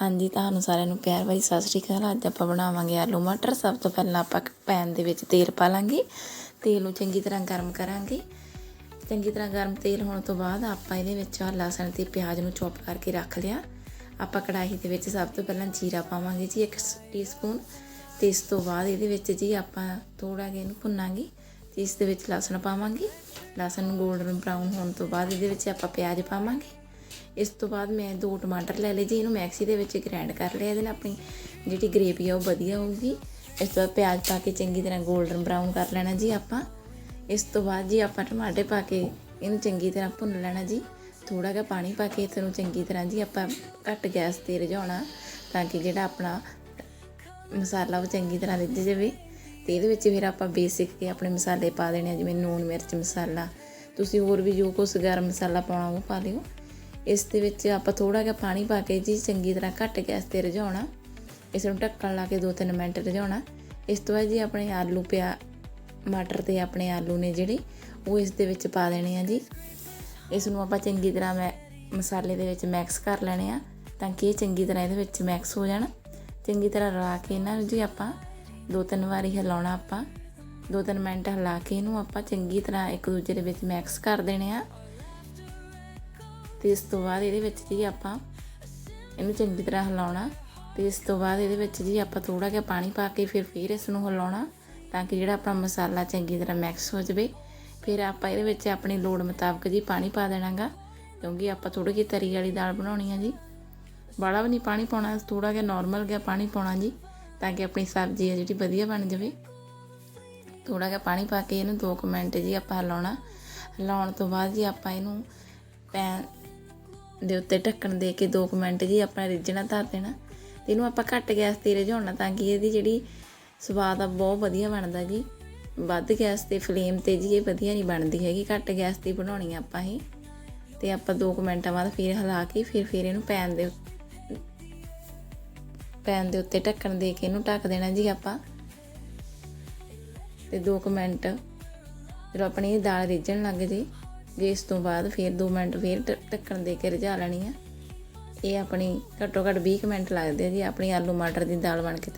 ਹਾਂਜੀ, ਤੁਹਾਨੂੰ ਸਾਰਿਆਂ ਨੂੰ ਪਿਆਰ ਭਰੀ ਸਤਿ ਸ਼੍ਰੀ ਅਕਾਲ। ਅੱਜ ਆਪਾਂ ਬਣਾਵਾਂਗੇ ਆਲੂ ਮਟਰ। ਸਭ ਤੋਂ ਪਹਿਲਾਂ ਆਪਾਂ ਪੈਨ ਦੇ ਵਿੱਚ ਤੇਲ ਪਾ ਲਾਂਗੇ। ਤੇਲ ਨੂੰ ਚੰਗੀ ਤਰ੍ਹਾਂ ਗਰਮ ਕਰਾਂਗੇ। ਚੰਗੀ ਤਰ੍ਹਾਂ ਗਰਮ ਤੇਲ ਹੋਣ ਤੋਂ ਬਾਅਦ ਆਪਾਂ ਇਹਦੇ ਵਿੱਚ ਲਸਣ ਤੇ ਪਿਆਜ਼ ਨੂੰ ਚੌਪ ਕਰਕੇ ਰੱਖ ਲਿਆ। ਆਪਾਂ ਕੜਾਹੀ ਦੇ ਵਿੱਚ ਸਭ ਤੋਂ ਪਹਿਲਾਂ ਜੀਰਾ ਪਾਵਾਂਗੇ ਜੀ 1 ਟੀਸਪੂਨ ਤੇ ਇਸ ਤੋਂ ਬਾਅਦ ਇਹਦੇ ਵਿੱਚ ਜੀ ਆਪਾਂ ਥੋੜਾ ਜਿਹਾ ਇਹਨੂੰ ਭੁੰਨਾਂਗੇ। ਤੇ ਇਸ ਦੇ ਵਿੱਚ ਲਸਣ ਪਾਵਾਂਗੇ। ਲਸਣ ਨੂੰ 골ਡਨ ਬਰਾਊਨ ਹੋਣ ਤੋਂ ਬਾਅਦ ਇਹਦੇ ਵਿੱਚ ਆਪਾਂ ਪਿਆਜ਼ ਪਾਵਾਂਗੇ। ਇਸ ਤੋਂ ਬਾਅਦ ਮੈਂ ਦੋ ਟਮਾਟਰ ਲੈ ਲਏ ਜੀ, ਇਹਨੂੰ ਮੈਕਸੀ ਦੇ ਵਿੱਚ ਗ੍ਰਾਈਂਡ ਕਰ ਲਿਆ, ਇਹਦੇ ਨਾਲ ਆਪਣੀ ਜਿਹੜੀ ਗ੍ਰੇਵੀ ਆ ਉਹ ਵਧੀਆ ਹੋਊਗੀ। ਇਸ ਤੋਂ ਬਾਅਦ ਪਿਆਜ਼ ਪਾ ਕੇ ਚੰਗੀ ਤਰ੍ਹਾਂ 골ਡਨ ਬਰਾਊਨ ਕਰ ਲੈਣਾ ਜੀ ਆਪਾਂ। ਇਸ ਤੋਂ ਬਾਅਦ ਜੀ ਆਪਾਂ ਟਮਾਟਰ ਪਾ ਕੇ ਇਹਨੂੰ ਚੰਗੀ ਤਰ੍ਹਾਂ ਭੁੰਨ ਲੈਣਾ ਜੀ। ਥੋੜਾ ਜਿਹਾ ਪਾਣੀ ਪਾ ਕੇ ਇਸ ਨੂੰ ਚੰਗੀ ਤਰ੍ਹਾਂ ਜੀ ਆਪਾਂ ਘੱਟ ਗੈਸ ਤੇ ਰਝਾਉਣਾ ਤਾਂ ਕਿ ਜਿਹੜਾ ਆਪਣਾ ਮਸਾਲਾ ਉਹ ਚੰਗੀ ਤਰ੍ਹਾਂ ਰਿੱਝ ਜਾਵੇ। ਤੇ ਇਹਦੇ ਵਿੱਚ ਫਿਰ ਆਪਾਂ ਬੇਸਿਕ ਕੇ ਆਪਣੇ ਮਸਾਲੇ ਪਾ ਦੇਣੇ ਆ, ਜਿਵੇਂ ਨੂਨ ਮਿਰਚ ਮਸਾਲਾ। ਤੁਸੀਂ ਹੋਰ ਵੀ ਜੋ ਕੁਛ ਗਰਮ ਮਸਾਲਾ ਪਾਉਣਾ ਉਹ ਪਾ ਲਿਓ। ਇਸ ਦੇ ਵਿੱਚ ਆਪਾਂ ਥੋੜਾ ਜਿਹਾ ਪਾਣੀ ਪਾ ਕੇ ਜੀ ਚੰਗੀ ਤਰ੍ਹਾਂ ਘੱਟ ਗੈਸ ਤੇ ਰਝਾਉਣਾ। ਇਸ ਨੂੰ ਢੱਕਣ ਲਾ ਕੇ 2-3 ਮਿੰਟ ਰਝਾਉਣਾ। ਇਸ ਤੋਂ ਬਾਅਦ ਜੀ ਆਪਣੇ ਆਲੂ ਪਿਆ, ਮਟਰ ਤੇ ਆਪਣੇ ਆਲੂ ਨੇ ਜਿਹੜੇ, ਉਹ ਇਸ ਦੇ ਵਿੱਚ ਪਾ ਦੇਣੇ ਆ ਜੀ। ਇਸ ਨੂੰ ਆਪਾਂ ਚੰਗੀ ਤਰ੍ਹਾਂ ਮੈਂ ਮਸਾਲੇ ਦੇ ਵਿੱਚ ਮਿਕਸ ਕਰ ਲੈਣੇ ਆ ਤਾਂ ਕਿ ਇਹ ਚੰਗੀ ਤਰ੍ਹਾਂ ਇਹਦੇ ਵਿੱਚ ਮਿਕਸ ਹੋ ਜਾਣ। ਚੰਗੀ ਤਰ੍ਹਾਂ ਰਲਾ ਕੇ ਇਹਨਾਂ ਨੂੰ ਜੀ ਆਪਾਂ ਦੋ ਤਿੰਨ ਵਾਰੀ ਹਿਲਾਉਣਾ ਆਪਾਂ। ਦੋ ਤਿੰਨ ਮਿੰਟ ਹਿਲਾ ਕੇ ਇਹਨੂੰ ਆਪਾਂ ਚੰਗੀ ਤਰ੍ਹਾਂ ਇੱਕ ਦੂਜੇ ਦੇ ਵਿੱਚ ਮਿਕਸ ਕਰ ਦੇਣੇ ਆ। ਤੇ ਇਸ ਤੋਂ ਬਾਅਦ ਇਹਦੇ ਵਿੱਚ ਜੀ ਆਪਾਂ ਇਹਨੂੰ ਚੰਗੀ ਤਰ੍ਹਾਂ ਹਿਲਾਉਣਾ ਤੇ ਇਸ ਤੋਂ ਬਾਅਦ ਇਹਦੇ ਵਿੱਚ ਜੀ ਆਪਾਂ ਥੋੜਾ ਜਿਹਾ ਪਾਣੀ ਪਾ ਕੇ ਫਿਰ ਫਿਰ ਇਸ ਨੂੰ ਹਿਲਾਉਣਾ ਤਾਂ ਕਿ ਜਿਹੜਾ ਆਪਣਾ ਮਸਾਲਾ ਚੰਗੀ ਤਰ੍ਹਾਂ ਮਿਕਸ ਹੋ ਜਾਵੇ। ਫਿਰ ਆਪਾਂ ਇਹਦੇ ਵਿੱਚ ਆਪਣੀ ਲੋੜ ਮੁਤਾਬਕ ਜੀ ਪਾਣੀ ਪਾ ਦੇਣਾਗਾ, ਕਿਉਂਕਿ ਆਪਾਂ ਥੋੜੀ ਜਿਹੀ ਤਰੀ ਵਾਲੀ ਦਾਲ ਬਣਾਉਣੀ ਆ ਜੀ। ਬਾਲਾ ਵੀ ਨਹੀਂ ਪਾਣੀ ਪਾਉਣਾ ਥੋੜਾ ਜਿਹਾ ਨਾਰਮਲ ਜਿਹਾ ਪਾਣੀ ਪਾਉਣਾ ਜੀ, ਤਾਂ ਕਿ ਆਪਣੀ ਸਬਜ਼ੀ ਆ ਜਿਹੜੀ ਵਧੀਆ ਬਣ ਜਾਵੇ। ਥੋੜਾ ਜਿਹਾ ਪਾਣੀ ਪਾ ਕੇ ਇਹਨੂੰ 2 ਮਿੰਟ ਜੀ ਆਪਾਂ ਹਿਲਾਉਣਾ। ਹਿਲਾਉਣ ਤੋਂ ਬਾਅਦ ਜੀ ਆਪਾਂ ਇਹਨੂੰ ਪੈਨ ਦੇ ਉੱਤੇ ਢੱਕਣ ਦੇ ਕੇ 2 ਮਿੰਟ ਜੀ ਆਪਣਾ ਰਿੱਝਣਾ ਧਰ ਦੇਣਾ ਤੇ ਇਹਨੂੰ ਆਪਾਂ ਘੱਟ ਗੈਸ ਤੇ ਰਿਝਾਉਣਾ ਤਾਂ ਕਿ ਇਹਦੀ ਜਿਹੜੀ ਸਵਾਦ ਆ ਬਹੁਤ ਵਧੀਆ ਬਣਦਾ ਜੀ। ਵੱਧ ਗੈਸ ਤੇ ਫਲੇਮ ਤੇ ਜੀ ਇਹ ਵਧੀਆ ਨਹੀਂ ਬਣਦੀ ਹੈਗੀ, ਘੱਟ ਗੈਸ ਤੇ ਬਣਾਉਣੀ ਆ ਆਪਾਂ ਇਹ। ਤੇ ਆਪਾਂ 2 ਮਿੰਟਾਂ ਬਾਅਦ ਫਿਰ ਹਿਲਾ ਕੇ ਫਿਰ ਫਿਰ ਇਹਨੂੰ ਪੈਨ ਦੇ ਪੈਨ ਦੇ ਉੱਤੇ ਢੱਕਣ ਦੇ ਕੇ ਇਹਨੂੰ ਢੱਕ ਦੇਣਾ ਜੀ ਆਪਾਂ। ਤੇ 2 ਮਿੰਟ ਜਦੋਂ ਆਪਣੀ ਇਹ ਦਾਲ ਰਿੱਝਣ ਲੱਗ ਜੇ ਜੇ ਇਸ ਤੋਂ ਬਾਅਦ ਫਿਰ 2 ਮਿੰਟ ਫਿਰ ਢ- ਢੱਕਣ ਦੇ ਕੇ ਰਝਾ ਲੈਣੀ ਆ। ਇਹ ਆਪਣੀ ਘੱਟੋ ਘੱਟ 20 ਕੁ ਮਿੰਟ ਲੱਗਦੇ ਆ ਜੀ, ਆਪਣੀ ਆਲੂ ਮਟਰ ਦੀ ਦਾਲ ਬਣ ਕੇ।